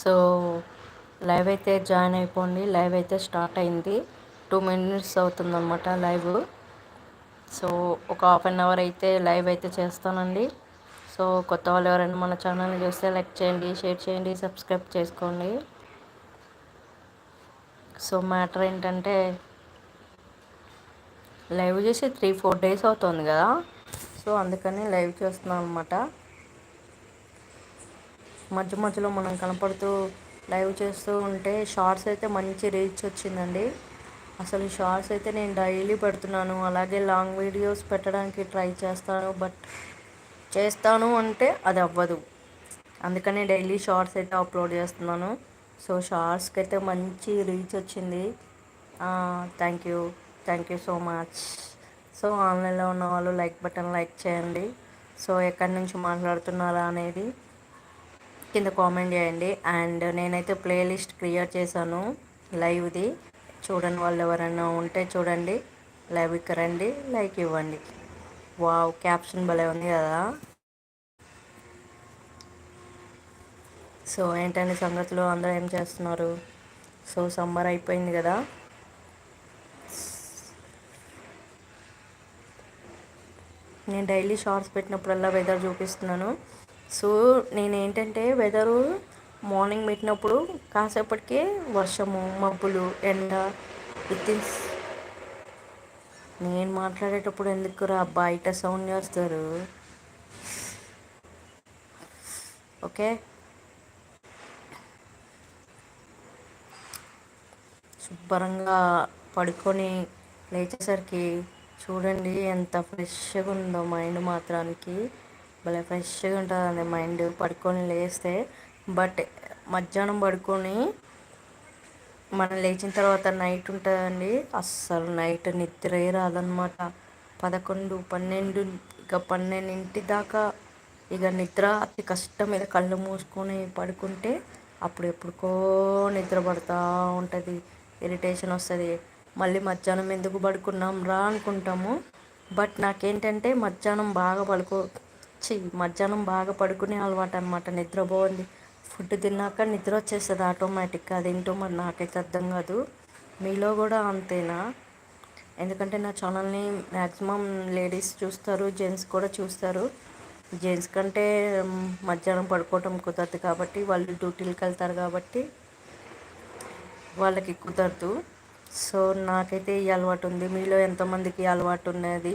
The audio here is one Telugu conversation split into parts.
సో లైవ్ అయితే జాయిన్ అయిపోండి. లైవ్ అయితే స్టార్ట్ అయింది. టూ మినిట్స్ అవుతుందన్నమాట లైవ్. సో ఒక హాఫ్ అన్ అవర్ అయితే లైవ్ అయితే చేస్తానండి. సో కొత్త వాళ్ళు ఎవరైనా మన ఛానల్ని చూస్తే లైక్ చేయండి షేర్ చేయండి సబ్స్క్రైబ్ చేసుకోండి. సో మ్యాటర్ ఏంటంటే లైవ్ చేసి త్రీ ఫోర్ డేస్ అవుతుంది కదా. సో అందుకని లైవ్ చేస్తున్నాను అనమాట మధ్య మధ్యలో మనం కనపడుతూ లైవ్ చేస్తూ ఉంటే షార్ట్స్ అయితే మంచి రీచ్ వచ్చిందండి. అసలు షార్ట్స్ అయితే నేను డైలీ పెడుతున్నాను. అలాగే లాంగ్ వీడియోస్ పెట్టడానికి ట్రై చేస్తాను. బట్ చేస్తాను అంటే అది అవ్వదు. అందుకని డైలీ షార్ట్స్ అయితే అప్లోడ్ చేస్తున్నాను. సో షార్ట్స్కి అయితే మంచి రీచ్ వచ్చింది. Thank you. Thank you so much. So ఆన్లైన్లో ఉన్న వాళ్ళు లైక్ బటన్ లైక్ చేయండి. సో ఎక్కడి నుంచి మాట్లాడుతున్నారా అనేది కింద కామెంట్ చేయండి. అండ్ నేనైతే ప్లేలిస్ట్ క్రియేట్ చేశాను లైవ్ది. చూడని వాళ్ళు ఎవరైనా ఉంటే చూడండి. లైవ్కి రండి లైక్ ఇవ్వండి. వావ్ క్యాప్షన్ భలే ఉంది కదా. సో ఏంటండి సంగతులు? అందరూ ఏం చేస్తున్నారు? సో సమ్మర్ అయిపోయింది కదా. నేను డైలీ షార్ట్స్ పెట్టినప్పుడల్లా వెదర్ చూపిస్తున్నాను. సో నేను ఏంటంటే వెదరు మార్నింగ్ పెట్టినప్పుడు కాసేపటికే వర్షము మబ్బులు ఎండ విత్ నేను మాట్లాడేటప్పుడు ఎందుకు రా బయట సౌండ్ చేస్తారు? ఓకే? శుభ్రంగా పడుకొని లేచేసరికి చూడండి ఎంత ఫ్రెష్గా ఉందో మైండ్ మాత్రానికి. భలే ఫ్రెష్గా ఉంటుందండి మైండ్ పడుకొని లేస్తే బట్ మధ్యాహ్నం పడుకొని మనం లేచిన తర్వాత నైట్ ఉంటుందండి. అస్సలు నైట్ నిద్రే రాదనమాట పదకొండు పన్నెండు ఇక పన్నెండింటి దాకా ఇక నిద్ర అతి కష్టం మీద కళ్ళు మూసుకొని పడుకుంటే అప్పుడు ఎప్పుడుకో నిద్ర పడుతూ ఉంటుంది. ఇరిటేషన్ వస్తుంది. మళ్ళీ మధ్యాహ్నం ఎందుకు పడుకున్నాం రా అనుకుంటాము. బట్ నాకేంటంటే మధ్యాహ్నం బాగా పడుకో చెయ్యి మధ్యాహ్నం బాగా పడుకునే అలవాటు అనమాట నిద్ర బాగుంది ఫుడ్ తిన్నాక నిద్ర వచ్చేస్తుంది ఆటోమేటిక్గా. అదేంటో మరి నాకైతే అర్థం కాదు. మీలో కూడా అంతేనా? ఎందుకంటే నా ఛానల్ని మ్యాక్సిమం లేడీస్ చూస్తారు జెంట్స్ కూడా చూస్తారు. జెంట్స్ కంటే మధ్యాహ్నం పడుకోవటం కుదరదు కాబట్టి వాళ్ళు డ్యూటీలకు వెళ్తారు కాబట్టి వాళ్ళకి కుదరదు. సో నాకైతే ఈ అలవాటు ఉంది. మీలో ఎంతమందికి అలవాటు ఉన్నది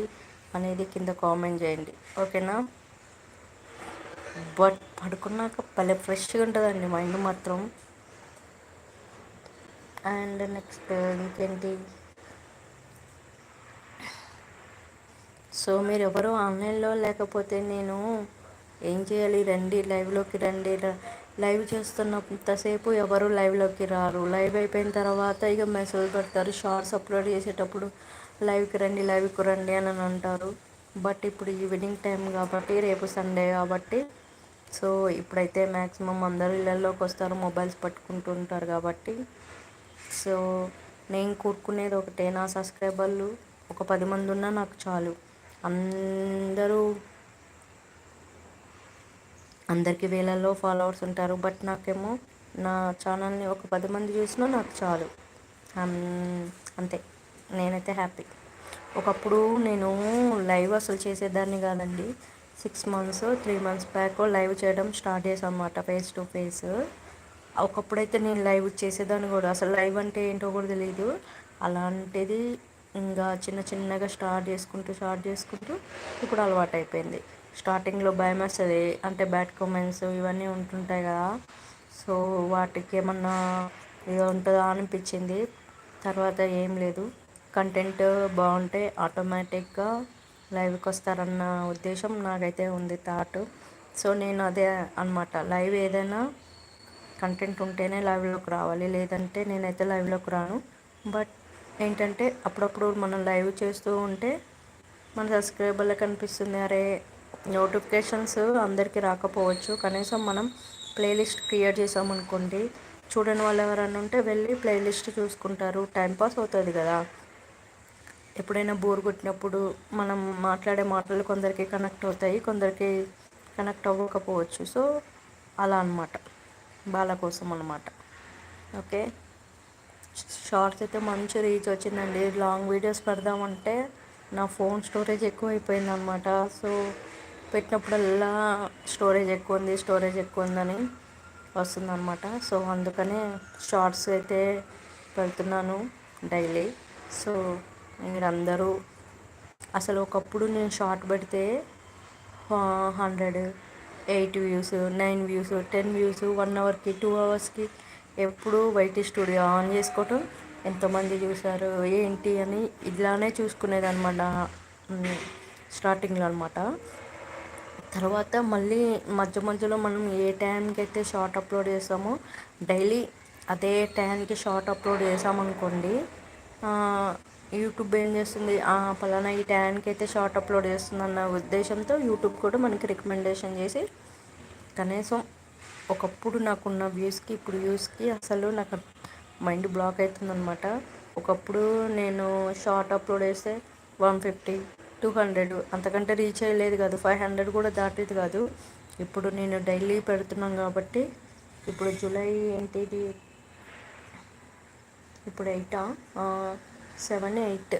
అనేది కింద కామెంట్ చేయండి. ఓకేనా? బట్ పడుకున్నాక భలే ఫ్రెష్గా ఉంటుందండి మైండ్ మాత్రం. అండ్ నెక్స్ట్ ఇంకేంటి? సో మీరు ఎవరు ఆన్లైన్లో లేకపోతే నేను ఏం చేయాలి? రండి లైవ్లోకి రండి. లైవ్ చేస్తున్నంతసేపు ఎవరు లైవ్లోకి రారు. లైవ్ అయిపోయిన తర్వాత ఇక మెసేజ్ పెడతారు. షార్ట్స్ అప్లోడ్ చేసేటప్పుడు లైవ్కి రండి లైవ్కి రండి అని అంటారు. బట్ ఇప్పుడు ఈవినింగ్ టైం కాబట్టి రేపు సండే కాబట్టి సో ఇప్పుడైతే మ్యాక్సిమం అందరూ ఇళ్ళల్లోకి వస్తారు మొబైల్స్ పట్టుకుంటుంటారు కాబట్టి. సో నేను కూరుకునేది ఒకటే నా సబ్స్క్రైబర్లు ఒక పది మంది ఉన్నా నాకు చాలు. అందరూ అందరికీ వేలల్లో ఫాలోవర్స్ ఉంటారు బట్ నాకేమో నా ఛానల్ని ఒక పది మంది చూసినా నాకు చాలు. అంతే. నేనైతే హ్యాపీ. ఒకప్పుడు నేను లైవ్ అసలు చేసేదాన్ని కాదండి. Six months three months back live చేయడం స్టార్ట్ చేసాం అన్నమాట ఫేస్ టు ఫేస్. ఒకప్పుడైతే నేను లైవ్ చేసేదాన్ని కూడా. అసలు లైవ్ అంటే ఏంటో కూడా తెలియదు అలాంటిది ఇంకా చిన్న చిన్నగా స్టార్ట్ చేసుకుంటూ స్టార్ట్ చేసుకుంటూ ఇప్పుడు అలవాటు అయిపోయింది స్టార్టింగ్లో భయం వస్తుంది. అంటే బ్యాడ్ కామెంట్స్ ఇవన్నీ ఉంటుంటాయి కదా. సో వాటికి ఏమన్నా ఇది ఉంటుందా అనిపించింది. తర్వాత ఏం లేదు. కంటెంట్ బాగుంటే ఆటోమేటిక్గా లైవ్కి వస్తారన్న ఉద్దేశం నాకైతే ఉంది థాట్. సో నేను అదే అనమాట లైవ్ ఏదైనా కంటెంట్ ఉంటేనే లైవ్లోకి రావాలి. లేదంటే నేనైతే లైవ్లోకి రాను. బట్ ఏంటంటే అప్పుడప్పుడు మనం లైవ్ చేస్తూ ఉంటే మన సబ్స్క్రైబర్లకు కనిపిస్తుంది అరే నోటిఫికేషన్స్ అందరికీ రాకపోవచ్చు. కనీసం మనం ప్లేలిస్ట్ క్రియేట్ చేసామనుకోండి చూడని వాళ్ళు ఎవరైనా ఉంటే వెళ్ళి ప్లేలిస్ట్ చూసుకుంటారు. టైంపాస్ అవుతుంది కదా. ఎప్పుడైనా బోర్ కొట్టినప్పుడు మనం మాట్లాడే మాటలు కొందరికి కనెక్ట్ అవుతాయి కొందరికి కనెక్ట్ అవ్వకపోవచ్చు. సో అలా అనమాట బాల కోసం అనమాట ఓకే? షార్ట్స్ అయితే మంచి రీచ్ వచ్చిందండి. లాంగ్ వీడియోస్ పెడదామంటే నా ఫోన్ స్టోరేజ్ ఎక్కువ అయిపోయింది అనమాట సో పెట్టినప్పుడల్లా స్టోరేజ్ ఎక్కువ ఉంది స్టోరేజ్ ఎక్కువ ఉందని వస్తుందన్నమాట. సో అందుకనే షార్ట్స్ అయితే పెడుతున్నాను డైలీ. సో మీరందరూ అసలు ఒకప్పుడు నేను షార్ట్ పెడితే hundred eight views nine views ten views one అవర్కి two అవర్స్కి ఎప్పుడు బయట స్టూడియో ఆన్ చేసుకోవటం ఎంతమంది చూసారు ఏంటి అని ఇలానే చూసుకునేది అనమాట స్టార్టింగ్లో అనమాట తర్వాత మళ్ళీ మధ్య మధ్యలో మనం ఏ టైంకి అయితే షార్ట్ అప్లోడ్ చేస్తామో డైలీ అదే టైంకి షార్ట్ అప్లోడ్ చేసామనుకోండి యూట్యూబ్ ఏం చేస్తుంది? పలానా ఈ ట్యాన్కి అయితే షార్ట్ అప్లోడ్ చేస్తుందన్న ఉద్దేశంతో యూట్యూబ్ కూడా మనకి రికమెండేషన్ చేసి కనీసం ఒకప్పుడు నాకున్న వ్యూస్కి ఇప్పుడు వ్యూస్కి అసలు నాకు మైండ్ బ్లాక్ అవుతుందనమాట ఒకప్పుడు నేను షార్ట్ అప్లోడ్ చేస్తే వన్ ఫిఫ్టీ టూ హండ్రెడ్ అంతకంటే రీచ్ అయ్యలేదు కాదు. ఫైవ్ హండ్రెడ్ కూడా దాటేది కాదు. ఇప్పుడు నేను డైలీ పెడుతున్నాను కాబట్టి ఇప్పుడు జూలై ఏంటిది? ఇప్పుడు ఎయిటా? Seven eight.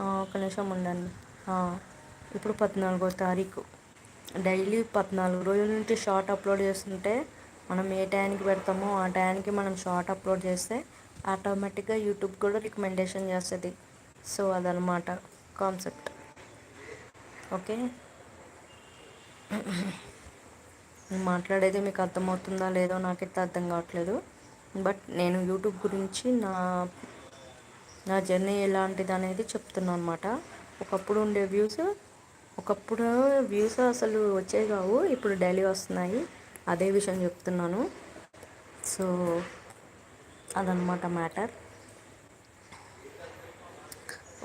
ఒక నిమిషం ఉండండి. ఇప్పుడు పద్నాలుగో తారీఖు. డైలీ పద్నాలుగు రోజుల నుంచి షార్ట్ అప్లోడ్ చేస్తుంటే మనం ఏ టైంకి పెడతామో ఆ టైంకి మనం షార్ట్ అప్లోడ్ చేస్తే ఆటోమేటిక్గా యూట్యూబ్ కూడా రికమెండేషన్ చేస్తుంది. సో అదనమాట కాన్సెప్ట్. ఓకే? మాట్లాడేది మీకు అర్థమవుతుందా లేదో నాకైతే అర్థం కావట్లేదు. బట్ నేను యూట్యూబ్ గురించి నా నా జర్నీ ఎలాంటిది అనేది చెప్తున్నాను అనమాట ఒకప్పుడు ఉండే వ్యూస్ ఒకప్పుడు వ్యూస్ అసలు వచ్చేవి కావు ఇప్పుడు డైలీ వస్తున్నాయి. అదే విషయం చెప్తున్నాను. సో అదనమాట మ్యాటర్.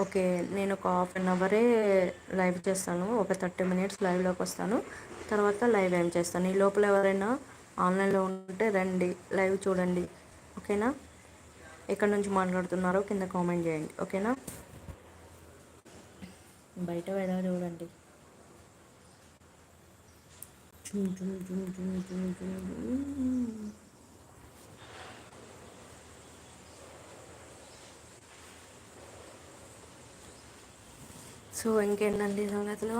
ఓకే నేను ఒక హాఫ్ అన్ అవరే లైవ్ చేస్తాను. ఒక థర్టీ మినిట్స్ లైవ్లోకి వస్తాను. తర్వాత లైవ్ ఏం చేస్తాను? ఈ లోపల ఎవరైనా ఆన్లైన్లో ఉంటే రండి లైవ్ చూడండి. ఓకేనా? ఎక్కడి నుంచి మాట్లాడుతున్నారో కింద కామెంట్ చేయండి. ఓకేనా? బయట వెదర్ చూడండి. సో ఇంకేంటండి సంగతిలో?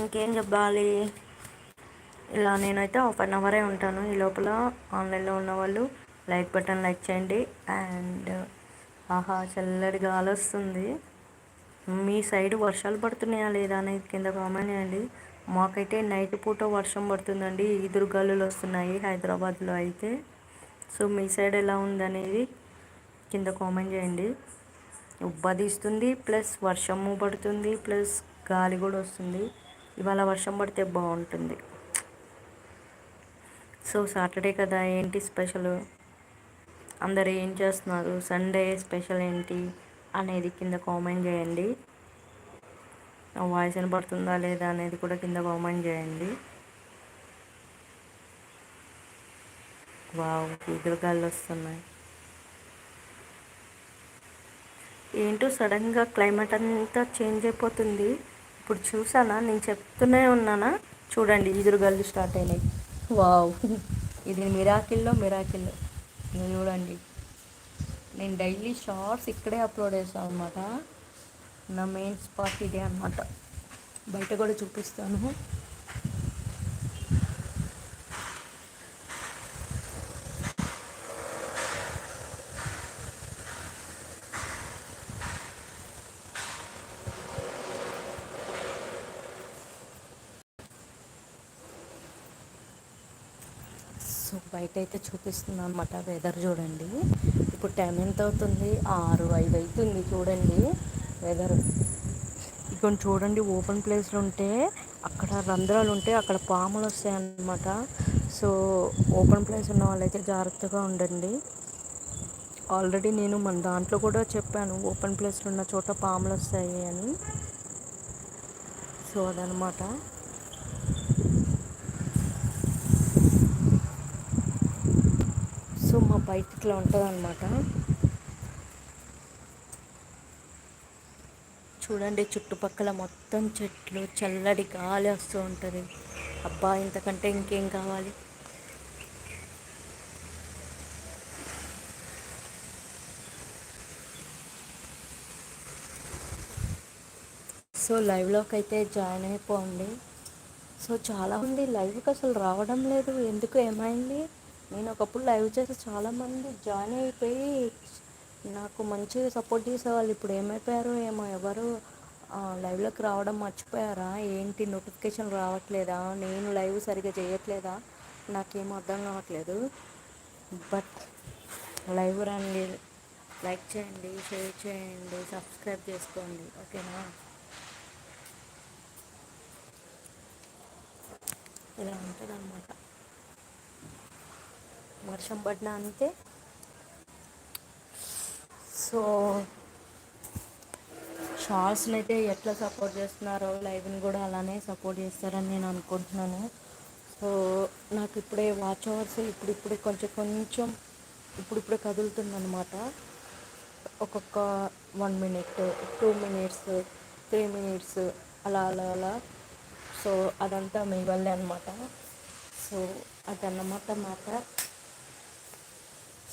ఇంకేం చెప్పాలి? ఇలా నేనైతే హాఫ్ అన్ అవరే ఉంటాను ఈ లోపల ఆన్లైన్లో ఉన్న వాళ్ళు లైక్ బటన్ లైక్ చేయండి. అండ్ ఆహా చల్లటి గాలి వస్తుంది. మీ సైడ్ వర్షాలు పడుతున్నాయా లేదా అనేది కింద కామెంట్ చేయండి. మాకైతే నైట్ పూట వర్షం పడుతుందండి. ఈదురు గాలులు వస్తున్నాయి హైదరాబాద్లో అయితే. సో మీ సైడ్ ఎలా ఉందనేది కింద కామెంట్ చేయండి. ఉబ్బదిస్తుంది ప్లస్ వర్షము పడుతుంది ప్లస్ గాలి కూడా వస్తుంది. ఇవాళ వర్షం పడితే బాగుంటుంది. సో సాటర్డే కదా ఏంటి స్పెషల్? అందరు ఏం చేస్తున్నారు? సండే స్పెషల్ ఏంటి? అనేది కింద కామెంట్ చేయండి. వాయిస్ వినపడుతుందా లేదా అనేది కూడా కింద కామెంట్ చేయండి. వావ్ ఎదురుగాళ్ళు వస్తున్నాయి. ఏంటో సడన్గా క్లైమేట్ అంతా చేంజ్ అయిపోతుంది. ఇప్పుడు చూసానా? నేను చెప్తూనే ఉన్నానా? చూడండి ఎదురుగాళ్ళు స్టార్ట్ అయినాయి. వావ్ ఇది మిరాకిల్లో మిరాకిల్లో నేను చూడండి. నేను డైలీ షార్ట్స్ ఇక్కడే అప్లోడ్ చేస్తాను అనమాట నా మెయిన్ స్పాట్ ఇదే అనమాట బయట కూడా చూపిస్తాను సో బయట అయితే చూపిస్తుంది అనమాట వెదర్ చూడండి. ఇప్పుడు టైం ఎంత అవుతుంది? ఆరు ఐదు అవుతుంది చూడండి వెదర్ ఇక్కడ చూడండి ఓపెన్ ప్లేస్లో ఉంటే అక్కడ రంధ్రాలు ఉంటే అక్కడ పాములు వస్తాయన్నమాట. సో ఓపెన్ ప్లేస్ ఉన్న వాళ్ళైతే జాగ్రత్తగా ఉండండి. ఆల్రెడీ నేను మన దాంట్లో కూడా చెప్పాను ఓపెన్ ప్లేస్లో ఉన్న చోట పాములు వస్తాయి అని. సో అదనమాట బయట ఇట్లా ఉంటుంది అనమాట చూడండి చుట్టుపక్కల మొత్తం చెట్లు చల్లడి గాలి వస్తూ ఉంటుంది. అబ్బా ఇంతకంటే ఇంకేం కావాలి? సో లైవ్లోకి అయితే జాయిన్ అయిపోండి. సో చాలామంది లైవ్కి అసలు రావడం లేదు. ఎందుకు? ఏమైంది? నేను ఒకప్పుడు లైవ్ చేసి చాలామంది జాయిన్ అయిపోయి నాకు మంచిగా సపోర్ట్ చేసేవాళ్ళు. ఇప్పుడు ఏమైపోయారు ఏమో ఎవరు లైవ్లోకి రావడం మర్చిపోయారా? ఏంటి నోటిఫికేషన్ రావట్లేదా? నేను లైవ్ సరిగ్గా చేయట్లేదా? నాకేం అర్థం కావట్లేదు. బట్ లైవ్ రండి లైక్ చేయండి షేర్ చేయండి సబ్స్క్రైబ్ చేసుకోండి. ఓకేనా? ఇలా ఉంటుంది అనమాట వర్షం పడినా అంతే. సో షార్ట్స్ని అయితే ఎట్లా సపోర్ట్ చేస్తున్నారో లైవ్ని కూడా అలానే సపోర్ట్ చేస్తారని నేను అనుకుంటున్నాను. సో నాకు ఇప్పుడే వాచ్ అవర్స్ ఇప్పుడిప్పుడే కొంచెం కొంచెం ఇప్పుడిప్పుడే కదులుతుందనమాట ఒక్కొక్క one minute two minutes three minutes అలా అలా అలా. సో అదంతా మీ వల్లే అనమాట సో అదన్నమాట మ్యాటర్.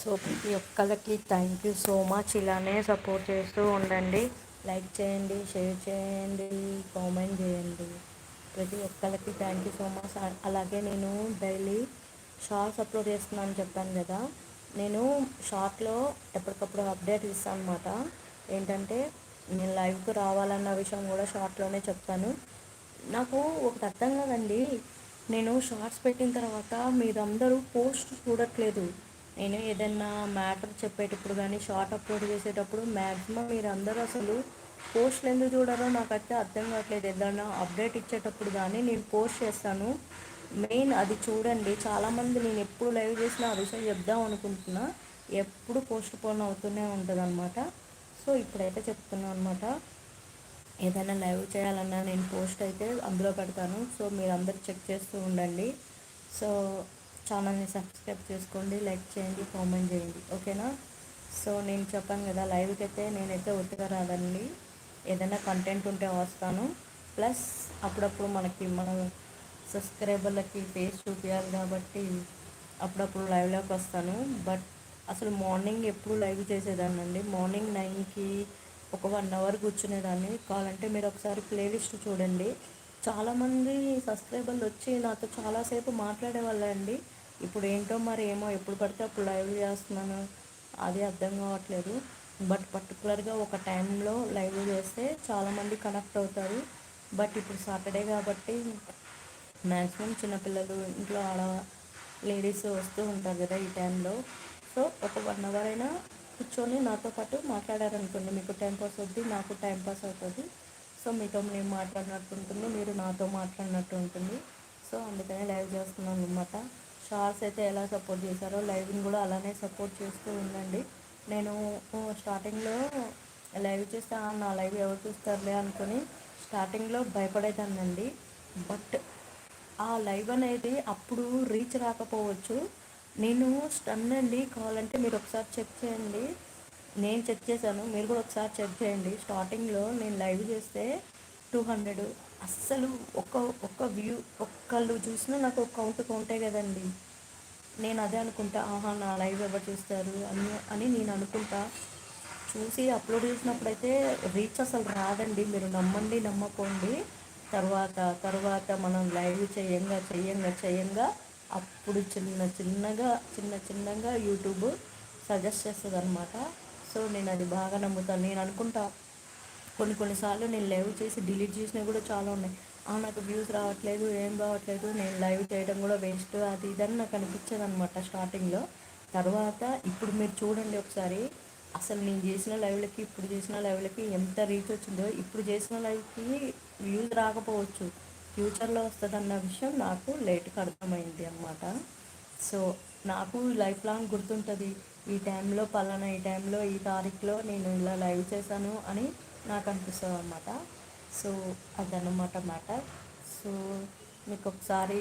సో ప్రతి ఒక్కరికి థ్యాంక్ యూ సో మచ్ ఇలానే సపోర్ట్ చేస్తూ ఉండండి. లైక్ చేయండి షేర్ చేయండి కామెంట్ చేయండి. ప్రతి ఒక్కరికి థ్యాంక్ యూ సో మచ్ అలాగే నేను డైలీ షార్ట్స్ అప్లోడ్ చేస్తున్నాను చెప్పాను కదా. నేను షార్ట్లో ఎప్పటికప్పుడు అప్డేట్ ఇస్తాను అనమాట ఏంటంటే నేను లైవ్కి రావాలన్న విషయం కూడా షార్ట్లోనే చెప్తాను. నాకు ఒకటి అర్థం కాదండి. నేను షార్ట్స్ పెట్టిన తర్వాత మీరందరూ పోస్ట్ చూడట్లేదు. నేను ఏదైనా మ్యాటర్ చెప్పేటప్పుడు కానీ షార్ట్ అప్లోడ్ చేసేటప్పుడు మ్యాక్సిమం మీరు అందరూ అసలు పోస్ట్లు ఎందుకు చూడారో నాకైతే అర్థం కావట్లేదు. ఏదైనా అప్డేట్ ఇచ్చేటప్పుడు కానీ నేను పోస్ట్ చేస్తాను. మెయిన్ అది చూడండి. చాలామంది నేను ఎప్పుడు లైవ్ చేసినా ఆ విషయం చెప్దాం అనుకుంటున్నా. ఎప్పుడు పోస్ట్ పోన్ అవుతూనే ఉంటుంది అనమాట సో ఇప్పుడైతే చెప్తున్నాను అనమాట ఏదైనా లైవ్ చేయాలన్నా నేను పోస్ట్ అయితే అందులో పెడతాను. సో మీరు అందరు చెక్ చేస్తూ ఉండండి. సో ఛానల్ని సబ్స్క్రైబ్ చేసుకోండి లైక్ చేయండి కామెంట్ చేయండి. ఓకేనా? సో నేను చెప్పాను కదా లైవ్కి అయితే నేనైతే ఒత్తిగా రాదండి. ఏదైనా కంటెంట్ ఉంటే వస్తాను. ప్లస్ అప్పుడప్పుడు మనకి మన సబ్స్క్రైబర్లకి ఫేస్ చూపించాలి కాబట్టి అప్పుడప్పుడు లైవ్లోకి వస్తాను. బట్ అసలు మార్నింగ్ ఎప్పుడు లైవ్ చేసేదాన్ని అండి? మార్నింగ్ నైన్కి ఒక వన్ అవర్ కూర్చునేదాన్ని. కావాలంటే మీరు ఒకసారి ప్లేలిస్ట్ చూడండి. చాలామంది సబ్స్క్రైబర్లు వచ్చి నాతో చాలాసేపు మాట్లాడేవాళ్ళండి. ఇప్పుడు ఏంటో మరి ఏమో ఎప్పుడు పడితే అప్పుడు లైవ్ చేస్తున్నాను. అది అర్థం కావట్లేదు. బట్ పర్టికులర్గా ఒక టైంలో లైవ్ చేస్తే చాలామంది కనెక్ట్ అవుతారు. బట్ ఇప్పుడు సాటర్డే కాబట్టి మ్యాక్సిమం చిన్నపిల్లలు ఇంట్లో ఆడ లేడీస్ వస్తూ ఉంటారు కదా ఈ టైంలో సో ఒక వన్ అవర్ అయినా కూర్చొని నాతో పాటు మాట్లాడారనుకోండి మీకు టైం పాస్ నాకు టైంపాస్ అవుతుంది. సో మీతో నేను మాట్లాడినట్టు ఉంటుంది మీరు నాతో మాట్లాడినట్టు ఉంటుంది. సో అందుకనే లైవ్ చేస్తున్నాను అనమాట స్టార్స్ అయితే ఎలా సపోర్ట్ చేశారో లైవ్ని కూడా అలానే సపోర్ట్ చేస్తూ ఉండండి. నేను స్టార్టింగ్లో లైవ్ చేస్తా నా లైవ్ ఎవరు చూస్తారులే అనుకుని స్టార్టింగ్లో భయపడేదాన్నండి. బట్ ఆ లైవ్ అనేది అప్పుడు రీచ్ రాకపోవచ్చు. నేను స్టన్ అండి కావాలంటే మీరు ఒకసారి చెక్ చేయండి. నేను చెక్ చేశాను మీరు కూడా ఒకసారి చెక్ చేయండి. స్టార్టింగ్లో నేను లైవ్ చేస్తే టూ హండ్రెడ్ అస్సలు ఒక్క ఒక్క వ్యూ ఒక్కళ్ళు చూసినా నాకు ఒక కౌంట్ కౌంటే కదండి. నేను అదే అనుకుంటా ఆహా నా లైవ్ ఎవరు చూస్తారు? అని అని నేను అనుకుంటా. చూసి అప్లోడ్ చేసినప్పుడైతే రీచ్ అసలు రాదండి. మీరు నమ్మండి నమ్మకండి. తర్వాత తర్వాత మనం లైవ్ చేయంగా చేయంగా చేయంగా అప్పుడు చిన్న చిన్నగా చిన్న చిన్నగా యూట్యూబ్ సజెస్ట్ చేస్తుంది అనమాట సో నేను అది బాగా నమ్ముతాను. నేను అనుకుంటా కొన్ని కొన్నిసార్లు నేను లైవ్ చేసి డిలీట్ చేసినవి కూడా చాలా ఉన్నాయి. నాకు వ్యూస్ రావట్లేదు ఏం రావట్లేదు నేను లైవ్ చేయడం కూడా వేస్ట్ అది ఇదని నాకు అనిపించేది అనమాట స్టార్టింగ్లో తర్వాత ఇప్పుడు మీరు చూడండి ఒకసారి అసలు నేను చేసిన లైవ్లకి ఇప్పుడు చేసిన లైవ్లకి ఎంత రీచ్ వచ్చిందో ఇప్పుడు చేసిన లైవ్కి వ్యూస్ రాకపోవచ్చు ఫ్యూచర్లో వస్తుందన్న విషయం నాకు లేట్గా అర్థమైంది అనమాట సో నాకు లైఫ్ లాంగ్ గుర్తుంటుంది ఈ టైంలో పలానా ఈ టైంలో ఈ తారీఖులో నేను ఇలా లైవ్ చేశాను అని నాకు అనిపిస్తుంది అనమాట సో అదనమాట మ్యాటర్. సో మీకు ఒకసారి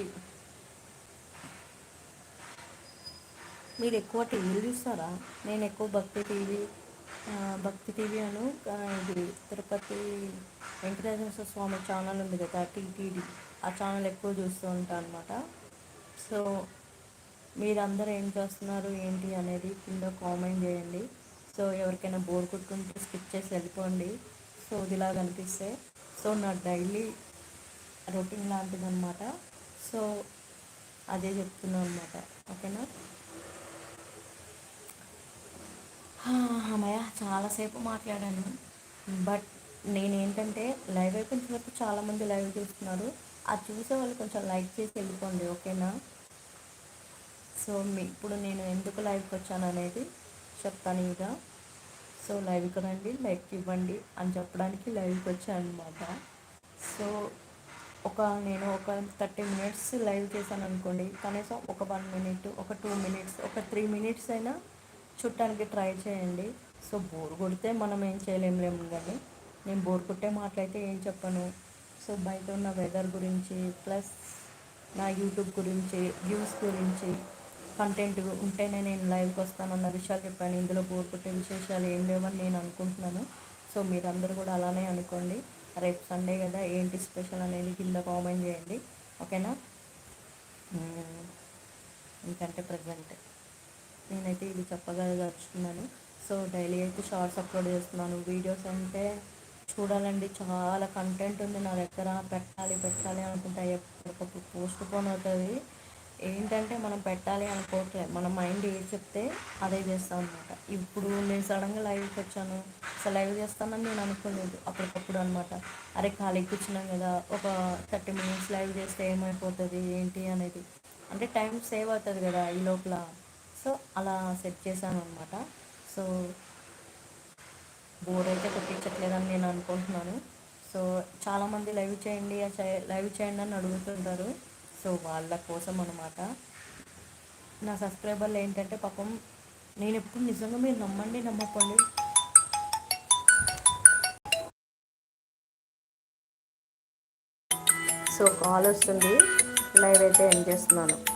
మీరు ఎక్కువ టీవీలు చూస్తారా? నేను ఎక్కువ భక్తి టీవీ భక్తి టీవీ అను ఇది తిరుపతి వెంకటేశ్వర స్వామి ఛానల్ ఉంది కదా టీటీడీ. ఆ ఛానల్ ఎక్కువ చూస్తూ ఉంటాను అనమాట సో మీరందరూ ఏం చేస్తున్నారు ఏంటి అనేది కింద కామెంట్ చేయండి. సో ఎవరికైనా బోర్ కొట్టుకుంటే స్కిప్ చేసి వెళ్ళిపోండి. సో ఇదిలా కనిపిస్తే సో నా డైలీ రొటీన్ లాంటిది అనమాట సో అదే చెప్తున్నాను అనమాట ఓకేనా అమ్మయ్య చాలాసేపు మాట్లాడాను. బట్ నేనేంటంటే లైవ్ అయిపోయిన తర్వాత చాలామంది లైవ్ చూస్తున్నారు. అది చూసే వాళ్ళు కొంచెం లైక్ చేసి వెళ్ళిపోండి ఓకేనా? సో మీ ఇప్పుడు నేను ఎందుకు లైవ్కి వచ్చాను అనేది చెప్తాను ఇక. సో లైవ్కి రండి లైక్ ఇవ్వండి అని చెప్పడానికి లైవ్కి వచ్చాను అనమాట సో ఒక నేను ఒక థర్టీ మినిట్స్ లైవ్ చేశాను అనుకోండి కనీసం ఒక వన్ మినిట్ ఒక టూ మినిట్స్ ఒక త్రీ మినిట్స్ అయినా చుట్టానికి ట్రై చేయండి. సో బోర్ కొడితే మనం ఏం చేయలేము కానీ నేను బోర్ కొట్టే మాటలైతే ఏం చెప్పను. సో బయట ఉన్న వెదర్ గురించి ప్లస్ నా యూట్యూబ్ గురించి వ్యూస్ గురించి కంటెంట్ ఉంటేనే నేను లైవ్కి వస్తానన్న విషయాలు చెప్పాను. ఇందులో బోర్ కొట్టే విశేషాలు ఏం లేవని నేను అనుకుంటున్నాను. సో మీరందరూ కూడా అలానే అనుకోండి. రేపు సండే కదా ఏంటి స్పెషల్ అనేది కింద కామెంట్ చేయండి. ఓకేనా? ఎందుకంటే ప్రజెంట్ నేనైతే ఇది చెప్పగలుగుతున్నాను. సో డైలీ అయితే షార్ట్స్ అప్లోడ్ చేస్తున్నాను. వీడియోస్ అంటే చూడాలండి. చాలా కంటెంట్ ఉంది నా దగ్గర. పెట్టాలి పెట్టాలి అనుకుంటా. ఎప్పటికప్పుడు పోస్ట్ పోన్ అవుతుంది. ఏంటంటే మనం పెట్టాలి అనుకోవట్లేదు మన మైండ్ ఏది చెప్తే అదే చేస్తాం అనమాట ఇప్పుడు నేను సడన్గా లైవ్కి వచ్చాను. అసలు లైవ్ చేస్తానని నేను అనుకోలేదు. అప్పటికప్పుడు అనమాట అరే ఖాళీ కూర్చున్నాం కదా. ఒక థర్టీ మినిట్స్ లైవ్ చేస్తే ఏమైపోతుంది? ఏంటి అనేది. అంటే టైం సేవ్ అవుతుంది కదా ఈ లోపల. సో అలా సెట్ చేశాను అనమాట సో బోర్ అయితే కొట్టించట్లేదని నేను అనుకుంటున్నాను. సో చాలామంది లైవ్ చేయండి లైవ్ చేయండి అని అడుగుతుంటారు. సో వాళ్ళ కోసం అనమాట నా సబ్స్క్రైబర్లు ఏంటంటే పాపం నేను ఎప్పుడు నిజంగా మీరు నమ్మండి నమ్మకండి. సో కాల్ వస్తుంది. లైవ్ అయితే ఎండ్ చేస్తున్నాను.